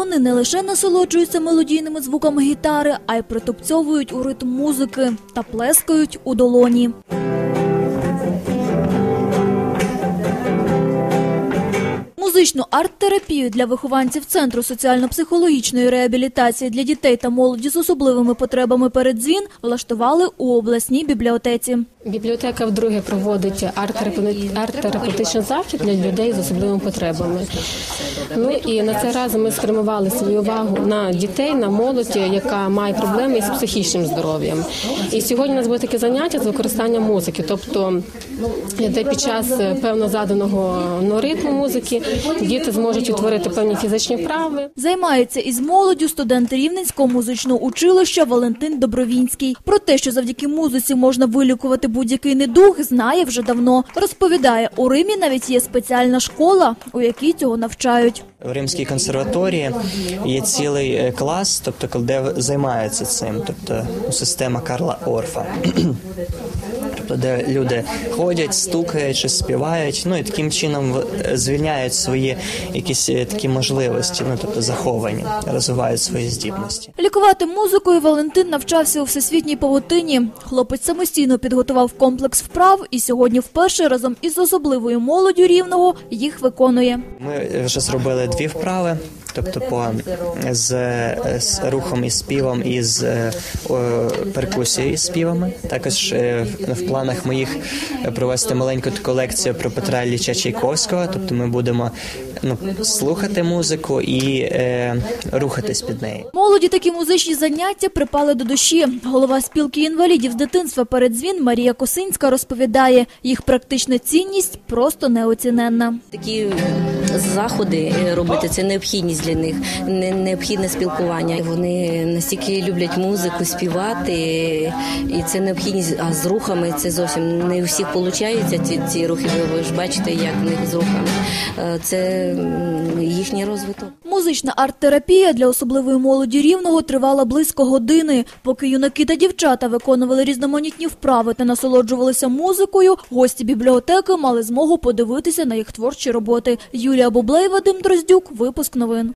вони не лише насолоджуються мелодійними звуками гітари, а й притупцьовують у ритм музики та плескають у долоні. Музичну арт-терапію для вихованців Центру соціально-психологічної реабілітації для дітей та молоді з особливими потребами передзвін влаштували у обласній бібліотеці. Бібліотека вдруге проводить арт-терапевти- арт-терапевтичний захід для людей з особливими потребами. Ну і на цей раз ми спрямували свою увагу на дітей, на молодь, яка має проблеми із психічним здоров'ям. І сьогодні у нас буде таке заняття з використанням музики, тобто де під час певно заданого ну, ритму музики діти зможуть утворити певні фізичні вправи. Займається із молоддю студент Рівненського музичного училища Валентин Добровінський. Про те, що завдяки музиці можна вилікувати будь-який недуг, знає вже давно. Розповідає, у Римі навіть є спеціальна школа, у якій цього навчають. В Римській консерваторії є цілий е, клас, тобто де займаються цим, тобто система Карла Орфа. Де люди ходять, стукають чи співають, ну і таким чином звільняють свої якісь е, такі можливості, ну тобто заховані, розвивають свої здібності. Лікувати музикою Валентин навчався у всесвітній павутині. Хлопець самостійно підготував комплекс вправ і сьогодні вперше разом із особливою молоддю рівного їх виконує. Ми вже зробили дві вправи. Тобто по з, з рухом і співом і з е, перкусією і співами. Також е, в, планах моїх провести маленьку таку лекцію про Петра Ілліча Чайковського. Тобто ми будемо ну, слухати музику і е, рухатись під неї. Молоді такі музичні заняття припали до душі. Голова спілки інвалідів з дитинства передзвін Марія Косинська розповідає, їх практична цінність просто неоціненна. Такі заходи е, робити це необхідність для них, необхідне спілкування. Вони настільки люблять музику, співати, і це необхідність. А з рухами це зовсім не у всіх виходить ці, ці рухи. Ви, ж бачите, як в них з рухами. Е, Це їхній розвиток. Музична арт-терапія для особливої молоді рівного тривала близько години. Поки юнаки та дівчата виконували різноманітні вправи та насолоджувалися музикою, гості бібліотеки мали змогу подивитися на їх творчі роботи. Юлія Бублей, Вадим Дроздюк, випуск новин.